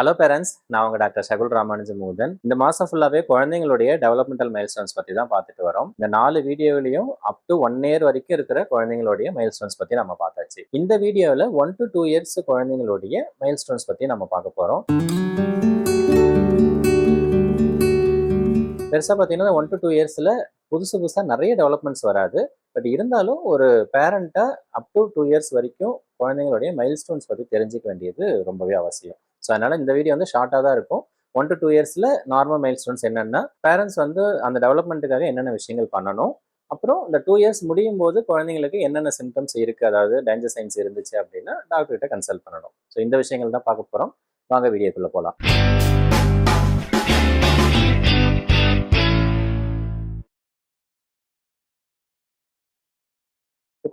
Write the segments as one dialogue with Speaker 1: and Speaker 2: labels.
Speaker 1: Hello parents நான் உங்கள் doctor Sakul Ramanuja மூதன். இந்த மாதம் ஃபுல்லாகவே குழந்தைங்களுடைய டெவலப்மெண்டல் மைல்ஸ்டோன்ஸ் பற்றி தான் பார்த்துட்டு வரோம். இந்த நாலு வீடியோவிலையும் அப் டு ஒன் இயர் வரைக்கும் இருக்கிற குழந்தைங்களுடைய மைல்ஸ்டோன்ஸ் பற்றி நம்ம பார்த்தாச்சு. இந்த வீடியோவில் ஒன் டு டூ இயர்ஸ் குழந்தைங்களுடைய மைல்ஸ்டோன்ஸ் பற்றி நம்ம பார்க்க போகிறோம் பெருசாக பார்த்தீங்கன்னா ஒன் டு டூ இயர்ஸில் புதுசு புதுசாக நிறைய டெவலப்மெண்ட்ஸ் வராது. பட் இருந்தாலும் ஒரு பேரண்ட்டாக அப் டு டூ இயர்ஸ் வரைக்கும் குழந்தைங்களுடைய மைல்ஸ்டோன்ஸ் பற்றி தெரிஞ்சிக்க வேண்டியது ரொம்பவே அவசியம். ஸோ அதனால் இந்த வீடியோ வந்து ஷார்ட்டாக தான் இருக்கும். ஒன் டு டூ இயர்ஸில் நார்மல் மைல் ஸ்டோன்ஸ் என்னென்னா பேரண்ட்ஸ் வந்து அந்த டெவலப்மெண்ட்டுக்காக என்னென்ன விஷயங்கள் பண்ணணும்? அப்புறம் இந்த டூ இயர்ஸ் முடியும் போது குழந்தைங்களுக்கு என்னென்ன சிம்டம்ஸ் இருக்குது அதாவது டேஞ்சர் சைன்ஸ் இருந்துச்சு அப்படின்னா டாக்டர்கிட்ட கன்சல்ட் பண்ணணும். ஸோ இந்த விஷயங்கள் தான் பார்க்க போகிறோம் வாங்க வீடியோக்குள்ளே போகலாம்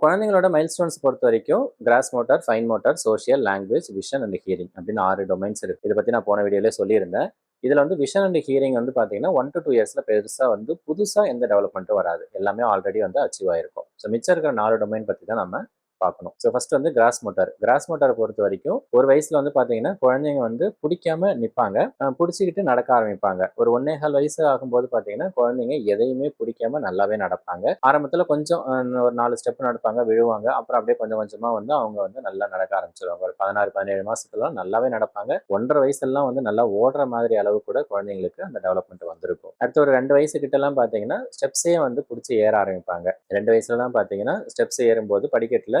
Speaker 1: குழந்தைங்களோட மைல்ஸ்டோன்ஸ் பொறுத்த வரைக்கும் gross motor fine motor social language vision and hearing அப்படின்னு ஆறு டொமைன்ஸ் இருக்கு. இதை பற்றி நான் போன வீடியோலேயே சொல்லியிருந்தேன். இதில் வந்து விஷன் அண்ட் ஹியரிங் வந்து பார்த்தீங்கன்னா ஒன் டு டூ இயர்ஸில் பெருசாக வந்து புதுசாக எந்த டெவலப்மெண்ட்டும் வராது. எல்லாமே ஆல்ரெடி வந்து அச்சீவ் ஆயிருக்கும். ஸோ மிச்சம் இருக்கிற நாலு டொமைன் பற்றி தான் நம்ம பார்க்கணும். ஸோ ஃபர்ஸ்ட் வந்து கிராஸ் மோட்டார் கிராஸ் மோட்டாரை பொறுத்த வரைக்கும் ஒரு வயசுல வந்து பார்த்தீங்கன்னா குழந்தைங்க வந்து பிடிக்காம நிற்பாங்க பிடிச்சிக்கிட்டு நடக்க ஆரம்பிப்பாங்க. ஒரு ஒன்னேகால் வயசு ஆகும்போது பார்த்தீங்கன்னா குழந்தைங்க எதையுமே பிடிக்காம நல்லாவே நடப்பாங்க. ஆரம்பத்தில் கொஞ்சம் ஒரு நாலு ஸ்டெப் நடப்பாங்க விழுவாங்க. அப்புறம் அப்படியே கொஞ்சம் கொஞ்சமாக வந்து அவங்க வந்து நல்லா நடக்க ஆரம்பிச்சிருவாங்க. ஒரு பதினாறு பதினேழு மாதத்துலலாம் நல்லாவே நடப்பாங்க. ஒன்றரை வயசுலாம் வந்து நல்லா ஓடுற மாதிரி அளவு கூட குழந்தைங்களுக்கு அந்த டெவலப்மெண்ட் வந்திருக்கும். அடுத்து ஒரு ரெண்டு வயசு கிட்டலாம் பார்த்தீங்கன்னா ஸ்டெப்ஸே வந்து பிடிச்சி ஏற ஆரம்பிப்பாங்க. ரெண்டு வயசுலலாம் பார்த்தீங்கன்னா ஸ்டெப்ஸ் ஏறும்போது படிக்கட்டில்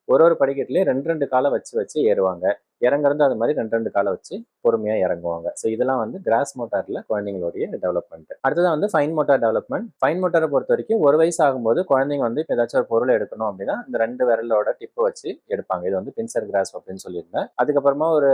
Speaker 1: ஒரு ஒரு படிக்கட்டுலேயும் ரெண்டு ரெண்டு காலை வச்சு வச்சு ஏறுவாங்க. இறங்குறது அது மாதிரி ரெண்டு ரெண்டு காலை வச்சு பொறுமையாக இறங்குவாங்க. ஸோ இதெல்லாம் வந்து கிராஸ் மோட்டாரில் குழந்தைங்களுடைய டெவலப்மெண்ட் அடுத்ததான் வந்து ஃபைன் மோட்டார் டெவலப்மெண்ட் ஃபைன் மோட்டாரை பொறுத்த வரைக்கும் ஒரு வயசு ஆகும்போது குழந்தைங்க வந்து இப்போ ஏதாச்சும் ஒரு பொருள் எடுக்கணும் அப்படின்னா இந்த ரெண்டு விரலோட டிப்பு வச்சு எடுப்பாங்க. இது வந்து பின்சர் கிராஸ் அப்படின்னு சொல்லியிருந்தேன். அதுக்கப்புறமா ஒரு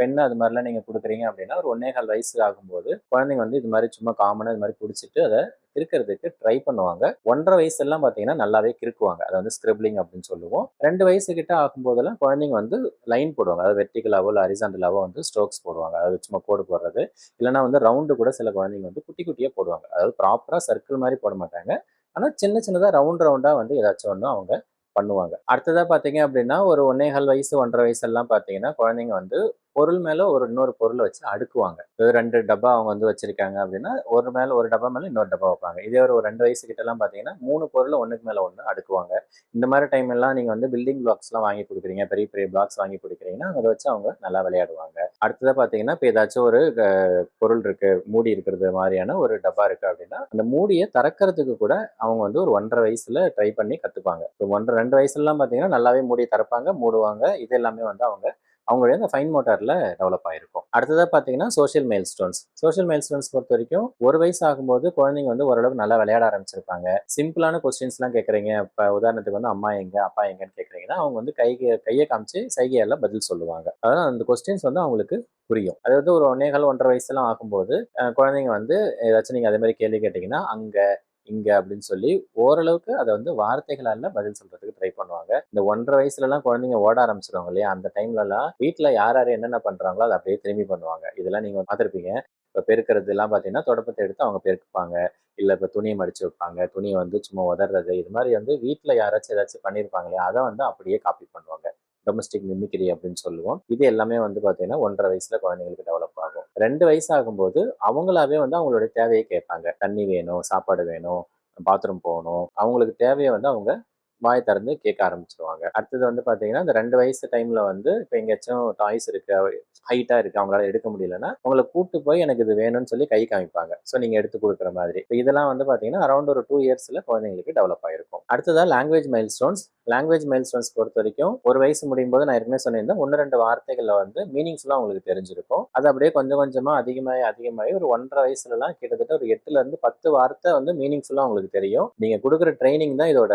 Speaker 1: பெண்ணு அது மாதிரிலாம் நீங்கள் கொடுக்குறீங்க அப்படின்னா ஒரு ஒன்னே கால் வயசு ஆகும்போது குழந்தைங்க வந்து இது மாதிரி சும்மா காமனாக இது மாதிரி பிடிச்சிட்டு அதை கிறுக்கிறதுக்கு ட்ரை பண்ணுவாங்க. ஒன்றரை வயசுலாம் பார்த்தீங்கன்னா நல்லாவே கிறுக்குவாங்க. அதை வந்து ஸ்கிரிப்ளிங் அப்படின்னு சொல்லுவோம். ரெண்டு வயசு கிட்ட ஆகும்போதெல்லாம் குழந்தைங்க வந்து லைன் போடுவாங்க. அதாவது வெர்டிகலாவோ இல்லை அரிசாண்டலாவோ வந்து ஸ்ட்ரோக்ஸ் போடுவாங்க. அதாவது சும்மா கோடு போடுறது. இல்லைனா வந்து ரவுண்டு கூட சில குழந்தைங்க வந்து குட்டி குட்டியாக போடுவாங்க. அதாவது ப்ராப்பராக சர்க்கிள் மாதிரி போட மாட்டாங்க. ஆனால் சின்ன சின்னதாக ரவுண்ட் ரவுண்டாக வந்து ஏதாச்சும் ஒன்று அவங்க பண்ணுவாங்க. அடுத்ததாக பார்த்தீங்க அப்படின்னா ஒரு ஒன்னேகால் வயசு ஒன்றரை வயசு எல்லாம் பார்த்தீங்கன்னா குழந்தைங்க வந்து பொருள் மேலே ஒரு இன்னொரு பொருளை வச்சு அடுக்குவாங்க. ரெண்டு டப்பா அவங்க வந்து வச்சிருக்காங்க அப்படின்னா ஒரு மேலே ஒரு டப்பா மேலே இன்னொரு டப்பா வைப்பாங்க. இதே ஒரு ரெண்டு வயசு கிட்டலாம் பார்த்தீங்கன்னா மூணு பொருளை ஒன்றுக்கு மேலே ஒன்று அடுக்குவாங்க. இந்த மாதிரி டைம் எல்லாம் நீங்கள் வந்து பில்டிங் பிளாக்ஸ்லாம் வாங்கி கொடுக்குறீங்க பெரிய பெரிய பிளாக்ஸ் வாங்கி கொடுக்குறீங்கன்னா அதை வச்சு அவங்க நல்லா விளையாடுவாங்க. அடுத்ததாக பார்த்தீங்கன்னா இப்போ ஏதாச்சும் ஒரு பொருள் இருக்கு மூடி இருக்கிறது மாதிரியான ஒரு டப்பா இருக்கு அப்படின்னா அந்த மூடியை திறக்கிறதுக்கு கூட அவங்க வந்து ஒரு ஒன்றரை வயசுல ட்ரை பண்ணி கற்றுப்பாங்க ஒன்றரை ரெண்டு வயசுலலாம் பார்த்தீங்கன்னா நல்லாவே மூடி திறப்பாங்க மூடுவாங்க. இது எல்லாமே வந்து அவங்க அவங்களுடைய அந்த ஃபைன் மோட்டாரில் டெவலப் ஆகிருக்கும் அடுத்ததாக பார்த்தீங்கன்னா social milestones social milestones பொறுத்த வரைக்கும் ஒரு வயசு ஆகும்போது குழந்தைங்க வந்து ஓரளவுக்கு நல்லா விளையாட ஆரம்பிச்சிருப்பாங்க. சிம்பிளான கொஸ்டின்ஸ்லாம் கேட்குறீங்க இப்போ உதாரணத்துக்கு வந்து அம்மா எங்க அப்பா எங்கன்னு கேட்குறீங்கன்னா அவங்க வந்து கை கையை காமிச்சு சைகையால் பதில் சொல்லுவாங்க. அதாவது அந்த கொஸ்டின்ஸ் வந்து அவங்களுக்கு புரியும். அதாவது ஒரு ஒன்னேகால் ஒன்றரை வயசுலாம் ஆகும்போது குழந்தைங்க வந்து ஏதாச்சும் நீங்கள் அதே மாதிரி கேள்வி கேட்டிங்கன்னா அங்கே இங்கே அப்படின்னு சொல்லி ஓரளவுக்கு அதை வந்து வார்த்தைகளால் பதில் சொல்கிறதுக்கு ட்ரை பண்ணுவாங்க. இந்த ஒன்றரை வயசுலலாம் குழந்தைங்க ஓட ஆரம்பிச்சிருவாங்க இல்லையா? அந்த டைம்லலாம் வீட்டில் யார் யார் என்னென்ன பண்ணுறாங்களோ அதை அப்படியே திரும்பி பண்ணுவாங்க. இதெல்லாம் நீங்கள் பார்த்துருப்பீங்க. இப்போ பெருக்கிறது எல்லாம் பார்த்தீங்கன்னா தொடப்பத்தை எடுத்து அவங்க பெருக்குப்பாங்க இல்லை இப்போ துணியை மடிச்சு வைப்பாங்க. துணியை வந்து சும்மா உதறது இது மாதிரி வந்து வீட்டில் யாராச்சும் ஏதாச்சும் பண்ணியிருப்பாங்க இல்லையா? அதை வந்து அப்படியே காப்பி பண்ணுவாங்க. டொமஸ்டிக் மிமிக்ரி அப்படின்னு சொல்லுவோம். இது எல்லாமே வந்து பார்த்தீங்கன்னா ஒன்றரை வயசுல குழந்தைங்களுக்கு டெவலப் ஆகும். ரெண்டு வயசு ஆகும்போது அவங்களாவே வந்து அவங்களுடைய தேவையை கேட்பாங்க. தண்ணி வேணும் சாப்பாடு வேணும் பாத்ரூம் போகணும். அவங்களுக்கு தேவையை வந்து அவங்க வாய் திறந்து கேட்க ஆரம்பிச்சிருவாங்க. அடுத்தது வந்து பார்த்தீங்கன்னா இந்த ரெண்டு வயசு டைமில் வந்து இப்போ எங்கேயாச்சும் டாய்ஸ் இருக்கு ஹைட்டாக இருக்குது அவங்களால எடுக்க முடியலன்னா உங்களை கூப்பிட்டு போய் எனக்கு இது வேணும்னு சொல்லி கை காமிப்பாங்க. ஸோ நீங்கள் எடுத்து கொடுக்குற மாதிரி. இப்போ இதெல்லாம் வந்து பார்த்தீங்கன்னா அரௌண்ட் ஒரு டூ இயர்ஸில் குழந்தைங்களுக்கு டெவலப் ஆயிருக்கும். அடுத்ததாக language milestones language milestones பொறுத்த வரைக்கும் ஒரு வயசு முடியும் போது நான் ஏற்கனவே சொன்னிருந்தேன் ஒன்று ரெண்டு வார்த்தைகளில் வந்து மீனிங்ஸ்லாம் உங்களுக்கு தெரிஞ்சிருக்கும். அது அப்படியே கொஞ்சம் கொஞ்சமாக அதிகமாகி அதிகமாகி ஒரு ஒன்றரை வயசுலலாம் கிட்டத்தட்ட ஒரு எட்டுலேருந்து பத்து வார்த்தை வந்து மீனிங்ஸ்லாம் உங்களுக்கு தெரியும். நீங்கள் கொடுக்குற ட்ரைனிங் தான் இதோட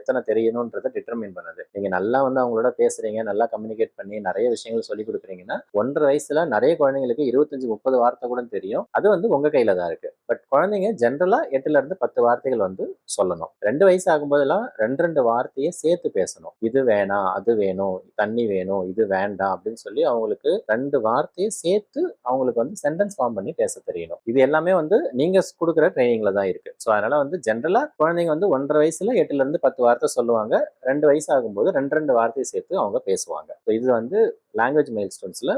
Speaker 1: எத்தனை தெரியணுன்றதை டிட்டர்மின் பண்ணுது. நீங்க நல்லா வந்து அவங்களோட பேசுறீங்க நல்லா கம்யூனிகேட் பண்ணி நிறைய விஷயங்கள் சொல்லி கொடுக்குறீங்கன்னா ஒன்றரை வயசுல நிறைய குழந்தைங்களுக்கு இருபத்தஞ்சு முப்பது வார்த்தை கூட தெரியும். அது வந்து உங்க கையில தான் இருக்கு. குழந்தைங்க ஜென்ரலாக எட்டுல இருந்து பத்து வார்த்தைகள் வந்து சொல்லணும். ரெண்டு வயசு ஆகும்போதெல்லாம் ரெண்டு ரெண்டு வார்த்தையை சேர்த்து பேசணும். இது வேணாம் அது வேணும் தண்ணி வேணும் இது வேண்டாம் அப்படின்னு சொல்லி அவங்களுக்கு ரெண்டு வார்த்தையை சேர்த்து அவங்களுக்கு வந்து சென்டென்ஸ் ஃபார்ம் பண்ணி பேச தெரியணும். இது எல்லாமே வந்து நீங்க கொடுக்குற ட்ரைனிங்ல தான் இருக்கு. ஸோ அதனால வந்து ஜென்ரலா குழந்தைங்க வந்து ஒன்றரை வயசுல எட்டுல இருந்து பத்து வார்த்தை சொல்லுவாங்க. ரெண்டு வயசு ஆகும்போது ரெண்டு ரெண்டு வார்த்தையை சேர்த்து அவங்க பேசுவாங்க. ஸோ இது வந்து லாங்குவேஜ் மைல் ஸ்டோன்ஸ்ல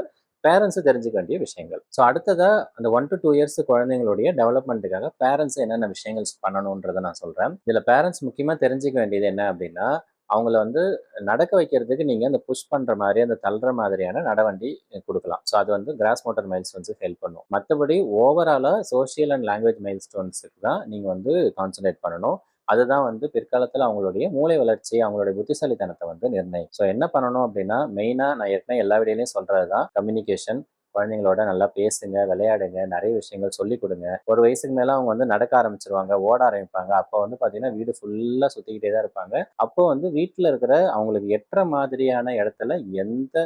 Speaker 1: பேரண்ட்ஸும் தெரிஞ்சுக்க வேண்டிய விஷயங்கள். ஸோ அடுத்ததாக அந்த ஒன் டு டூ இயர்ஸ் குழந்தைங்களுடைய டெவலப்மெண்ட்டுக்காக பேரண்ட்ஸ் என்னென்ன விஷயங்கள் பண்ணணுன்றதை நான் சொல்கிறேன் இதில் பேரண்ட்ஸ் முக்கியமாக தெரிஞ்சுக்க வேண்டியது என்ன அப்படின்னா அவங்கள வந்து நடக்க வைக்கிறதுக்கு நீங்கள் அந்த புஷ் பண்ணுற மாதிரி அந்த தள்ளுற மாதிரியான நடவண்டி கொடுக்கலாம். ஸோ அது வந்து கிராஸ் மோட்டர் மைல் ஸ்டோன்ஸுக்கு ஹெல்ப் பண்ணும். மற்றபடி ஓவராலாக சோஷியல் அண்ட் லாங்குவேஜ் மைல் ஸ்டோன்ஸுக்கு தான் நீங்கள் வந்து கான்சன்ட்ரேட் பண்ணணும். அதுதான் வந்து பிற்காலத்தில் அவங்களுடைய மூளை வளர்ச்சி அவங்களுடைய புத்திசாலித்தனத்தை வந்து நிர்ணயம். ஸோ என்ன பண்ணணும் அப்படின்னா மெயினாக நான் ஏற்கனவே எல்லா வீடியோலையும் சொல்கிறது தான் கம்யூனிகேஷன் குழந்தைங்களோட நல்லா பேசுங்க விளையாடுங்க நிறைய விஷயங்கள் சொல்லி கொடுங்க. ஒரு வயசுக்கு மேலே அவங்க வந்து நடக்க ஆரம்பிச்சிருவாங்க ஓட ஆரம்பிப்பாங்க. அப்போ வந்து பார்த்தீங்கன்னா வீடு ஃபுல்லாக சுற்றிக்கிட்டே தான் இருப்பாங்க. அப்போ வந்து வீட்டில் இருக்கிற அவங்களுக்கு எட்டுற மாதிரியான இடத்துல எந்த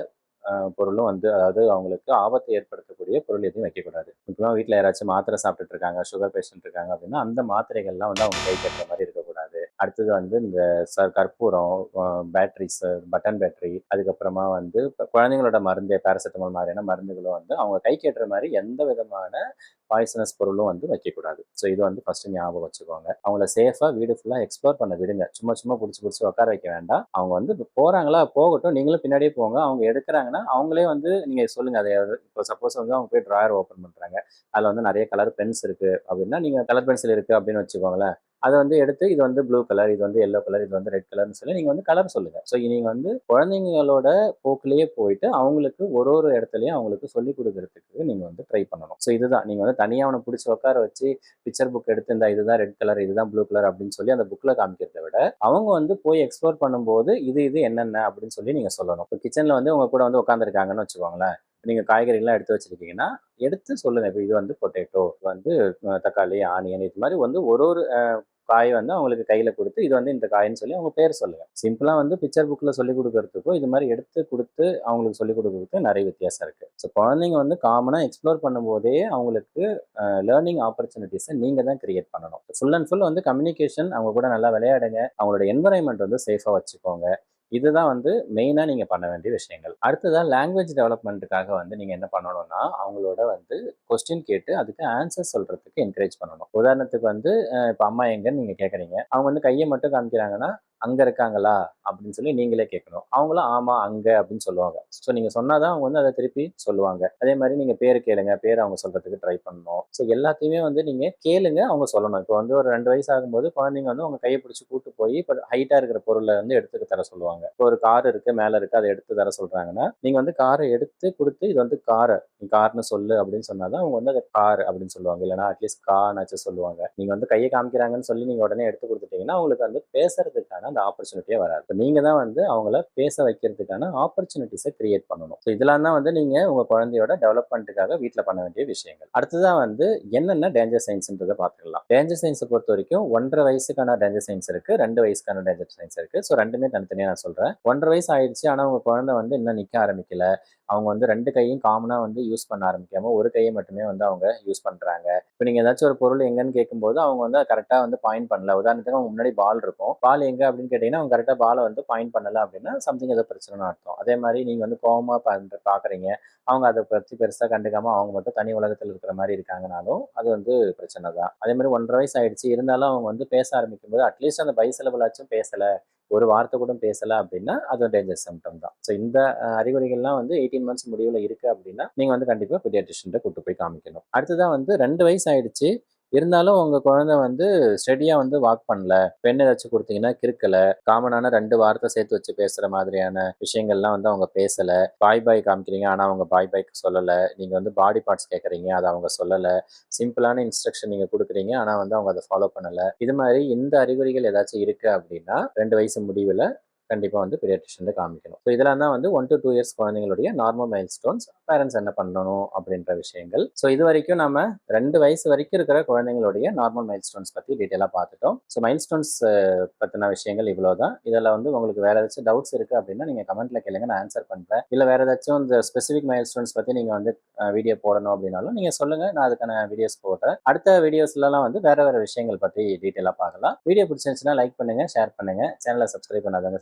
Speaker 1: பொருளும் வந்து அதாவது அவங்களுக்கு ஆபத்தை ஏற்படுத்தக்கூடிய பொருள் எதுவும் வைக்கக்கூடாது. முக்கியமாக வீட்டில் யாராச்சும் மாத்திரை சாப்பிட்டுட்டு இருக்காங்க சுகர் பேஷண்ட் இருக்காங்க அப்படின்னா அந்த மாத்திரைகள்லாம் வந்து அவங்க கை கட்டுற மாதிரி இருக்கும் அடுத்தது வந்து இந்த ச கற்பூரம் பேட்ரிஸ் பட்டன் பேட்டரி அதுக்கப்புறமா வந்து குழந்தைங்களோட மருந்து பேராசிட்டமால் மாதிரியான மருந்துகளும் வந்து அவங்க கை கேட்டுற மாதிரி எந்த விதமான பாய்சனஸ் பொருளும் வந்து வைக்கக்கூடாது. ஸோ இது வந்து ஃபஸ்ட்டு ஞாபகம் வச்சுக்கோங்க. அவங்கள சேஃபாக வீடு ஃபுல்லாக எக்ஸ்ப்ளோர் பண்ண விடுங்க. சும்மா சும்மா பிடிச்சி பிடிச்சி உட்கார வைக்க வேண்டாம். அவங்க வந்து போகிறாங்களா போகட்டும் நீங்களும் பின்னாடியே போங்க. அவங்க எடுக்கிறாங்கன்னா அவங்களே வந்து நீங்கள் சொல்லுங்கள் அதை இப்போ சப்போஸ் வந்து அவங்க போய் ட்ராயர் ஓப்பன் பண்ணுறாங்க அதில் வந்து நிறைய கலர் பென்ஸ் இருக்குது அப்படின்னா நீங்கள் கலர் பென்சில் இருக்குது அப்படின்னு வச்சுக்கோங்களேன். அதை வந்து எடுத்து இது வந்து ப்ளூ கலர் இது வந்து எல்லோ கலர் இது வந்து ரெட் கலர்னு சொல்லி நீங்கள் வந்து கலர் சொல்லுங்கள் ஸோ நீங்கள் வந்து குழந்தைங்களோட போக்கிலேயே போயிட்டு அவங்களுக்கு ஒரு ஒரு இடத்துலையும் அவங்களுக்கு சொல்லிக் கொடுக்கறதுக்கு நீங்கள் வந்து ட்ரை பண்ணணும். ஸோ இதுதான். நீங்கள் வந்து தனியாக அவனை பிடிச்சி உட்கார வச்சு பிக்சர் புக் எடுத்து இந்த இதுதான் ரெட் கலர் இதுதான் ப்ளூ கலர் அப்படின்னு சொல்லி அந்த புக்கில் காமிக்கிறத விட அவங்க வந்து போய் எக்ஸ்ப்ளோர் பண்ணும்போது இது இது என்னென்ன அப்படின்னு சொல்லி நீங்கள் சொல்லணும். இப்போ கிச்சனில் வந்து உங்கள் கூட வந்து உட்காந்துருக்காங்கன்னு வச்சுக்கோங்களேன். நீங்கள் காய்கறிலாம் எடுத்து வச்சிருக்கீங்கன்னா எடுத்து சொல்லுங்கள் இப்போ இது வந்து பொட்டேட்டோ வந்து தக்காளி ஆனியன் இது மாதிரி வந்து ஒரு ஒரு காய் வந்து அவங்களுக்கு கையில் கொடுத்து இது வந்து இந்த காயின்னு சொல்லி அவங்க பேர் சொல்லுங்கள் சிம்பிளாக வந்து பிக்சர் புக்கில் சொல்லிக் கொடுக்கறதுக்கும் இது மாதிரி எடுத்து கொடுத்து அவங்களுக்கு சொல்லிக் கொடுக்கறதுக்கு நிறைய வித்தியாசம் இருக்குது ஸோ குழந்தைங்க வந்து காமனாக எக்ஸ்ப்ளோர் பண்ணும்போதே அவங்களுக்கு லேர்னிங் ஆப்பர்ச்சுனிட்டிஸை நீங்கள் தான் கிரியேட் பண்ணணும். ஃபுல் அண்ட் ஃபுல் வந்து கம்யூனிகேஷன் அவங்க கூட நல்லா விளையாடுங்க. அவங்களோட என்வரன்மெண்ட் வந்து சேஃபாக வச்சுக்கோங்க. இதுதான் வந்து மெயினாக நீங்கள் பண்ண வேண்டிய விஷயங்கள். அடுத்ததான் லாங்குவேஜ் டெவலப்மெண்ட்டுக்காக வந்து நீங்கள் என்ன பண்ணணும்னா அவங்களோட வந்து கொஸ்டின் கேட்டு அதுக்கு ஆன்சர் சொல்கிறதுக்கு என்கரேஜ் பண்ணணும். உதாரணத்துக்கு வந்து இப்போ அம்மா எங்கன்னு நீங்கள் கேட்குறீங்க அவங்க வந்து கையை மட்டும் காமிக்கிறாங்கன்னா அங்கே இருக்காங்களா? அப்படின்னு சொல்லி நீங்களே கேட்கணும். அவங்களும் ஆமாம் அங்கே அப்படின்னு சொல்லுவாங்க. ஸோ நீங்கள் சொன்னாதான் அவங்க வந்து அதை திருப்பி சொல்லுவாங்க. அதே மாதிரி நீங்கள் பேர் கேளுங்க. பேர் அவங்க சொல்கிறதுக்கு ட்ரை பண்ணணும். ஸோ எல்லாத்தையுமே வந்து நீங்கள் கேளுங்க அவங்க சொல்லணும். இப்போ வந்து ஒரு ரெண்டு வயசு ஆகும்போது குழந்தைங்க வந்து அவங்க கையை பிடிச்சி கூட்டு போய் இப்போ ஹைட்டாக இருக்கிற பொருளை வந்து எடுத்துக்க தர சொல்லுவாங்க. இப்போ ஒரு கார் இருக்குது மேலே இருக்குது அதை எடுத்து தர சொல்கிறாங்கன்னா நீங்கள் வந்து காரை எடுத்து கொடுத்து இது வந்து காரை நீ கார்னு சொல்லு அப்படின்னு சொன்னால் தான் அவங்க வந்து அதை கார் அப்படின்னு சொல்லுவாங்க. இல்லைனா அட்லீஸ்ட் கானாச்சும் சொல்லுவாங்க. நீங்கள் வந்து கையை காமிக்கிறாங்கன்னு சொல்லி நீங்கள் உடனே எடுத்து கொடுத்துட்டீங்கன்னா அவங்களுக்கு வந்து பேசுறதுக்கான அந்த ஆப்பர்ச்சுனிட்டியே வராது. இப்போ நீங்கள் தான் வந்து அவங்கள பேச வைக்கிறதுக்கான ஆப்பர்ச்சுனிட்டிஸை கிரியேட் பண்ணணும். ஸோ இதெல்லாம் தான் வந்து நீங்கள் உங்கள் குழந்தையோட டெவலப்மெண்ட்டுக்காக வீட்டில் பண்ண வேண்டிய விஷயங்கள். அடுத்ததான் வந்து என்னென்ன டேஞ்சர் சயின்ஸ்ன்றதை பார்த்துக்கலாம். டேஞ்சர் சயின்ஸை பொறுத்த வரைக்கும் ஒன்றரை வயசுக்கான டேஞ்சர் சயின்ஸ் இருக்குது ரெண்டு வயசுக்கான டேஞ்சர் சயின்ஸ் இருக்குது ஸோ ரெண்டுமே தனித்தனியாக நான் சொல்கிறேன் ஒன்றரை வயசு ஆயிடுச்சு ஆனால் உங்கள் குழந்தை வந்து இன்னும் நிற்க ஆரம்பிக்கல. அவங்க வந்து ரெண்டு கையும் காமனாக வந்து யூஸ் பண்ண ஆரம்பிக்காமல் ஒரு கையை மட்டுமே வந்து அவங்க யூஸ் பண்ணுறாங்க இப்போ நீங்கள் ஏதாச்சும் ஒரு பொருள் எங்கன்னு கேட்கும்போது அவங்க வந்து கரெக்டாக வந்து பாயிண்ட் பண்ணல. உதாரணத்துக்கு அவங்க முன்னாடி பால் இருக்கும். பால் எங்கே அப்படின்னு கேட்டிங்கன்னா அவங்க கரெக்டாக பாலை வந்து பாயிண்ட் பண்ணல அப்படின்னா சம்திங் ஏதோ பிரச்சனைன்னு அர்த்தம். அதே மாதிரி நீங்கள் வந்து கோவமாக பண்ணுற பார்க்குறீங்க அவங்க அதை பற்றி பெருசாக கண்டுக்காமல் அவங்க மட்டும் தனி உலகத்தில் இருக்கிற மாதிரி இருக்காங்கனாலும் அது வந்து பிரச்சனை தான். அதே மாதிரி ஒன்றரை வயசு ஆயிடுச்சு. இருந்தாலும் அவங்க வந்து பேச ஆரம்பிக்கும் போது அட்லீஸ்ட் அந்த பைசிலபிளாச்சும் பேசலை. ஒரு வார்த்தை கூட பேசலை அப்படின்னா அது டேஞ்சர் சிம்டம் தான். ஸோ இந்த அறிகுறிகள்லாம் வந்து எயிட்டீன் மந்த்ஸ் முடிவில் இருக்குது அப்படின்னா நீங்கள் வந்து கண்டிப்பாக பீடியாட்ரிஷன்கிட்ட கூட்டு போய் காமிக்கணும். அடுத்ததான் வந்து ரெண்டு வயசு ஆயிடுச்சு. இருந்தாலும் உங்கள் குழந்தை வந்து ஸ்டெடியாக வந்து வாக் பண்ணல. பெண் ஏதாச்சும் கொடுத்தீங்கன்னா கிறுக்கல. காமனான ரெண்டு வார்த்தை சேர்த்து வச்சு பேசுகிற மாதிரியான விஷயங்கள்லாம் வந்து அவங்க பேசலை. பாய் பாய் காமிக்கிறீங்க. ஆனால் அவங்க பாய் பாய்க்கு சொல்லலை. நீங்கள் வந்து பாடி பார்ட்ஸ் கேட்குறீங்க அதை அவங்க சொல்லலை. சிம்பிளான இன்ஸ்ட்ரக்ஷன் நீங்கள் கொடுக்குறீங்க. ஆனால் வந்து அவங்க அதை ஃபாலோ பண்ணலை. இது மாதிரி இந்த அறிகுறிகள் ஏதாச்சும் இருக்குது அப்படின்னா ரெண்டு வயசு முடிவில் கண்டிப்பாக வந்து பீடியாட்ரிஷனில் காமிக்கணும். ஸோ இதெல்லாம் தான் வந்து ஒன் டு டூ இயர்ஸ் குழந்தைங்களுடைய நார்மல் மைல் ஸ்டோன்ஸ் பேரண்ட்ஸ் என்ன பண்ணணும் அப்படின்ற விஷயங்கள். ஸோ இது வரைக்கும் நம்ம ரெண்டு வயசு வரைக்கும் இருக்கிற குழந்தைங்களுடைய நார்மல் மைல் ஸ்டோன்ஸ் பற்றி டீட்டெயிலாக பார்த்துட்டோம். ஸோ மைல் ஸ்டோன்ஸ் பற்றின விஷயங்கள் இவ்வளோ தான் இதில் வந்து உங்களுக்கு வேறு ஏதாச்சும் டவுட்ஸ் இருக்குது அப்படின்னா நீங்கள் கமெண்ட்டில் கேளுங்க. நான் ஆன்சர் பண்ணுறேன் இல்லை வேறு ஏதாச்சும் இந்த ஸ்பெசிஃபிக் மைல் ஸ்டோன்ஸ் பற்றி நீங்கள் வந்து வீடியோ போடணும் அப்படின்னாலும் நீங்கள் சொல்லுங்கள் நான் அதுக்கான வீடியோஸ் போடுறேன். அடுத்த வீடியோஸ்லாம் வந்து வேறு வேறு விஷயங்கள் பற்றி டீட்டெயிலாக பார்க்கலாம். வீடியோ பிடிச்சிருந்துச்சுன்னா லைக் பண்ணுங்கள் ஷேர் பண்ணுங்கள் சேனலை சப்ஸ்கிரைப் பண்ணாதவங்க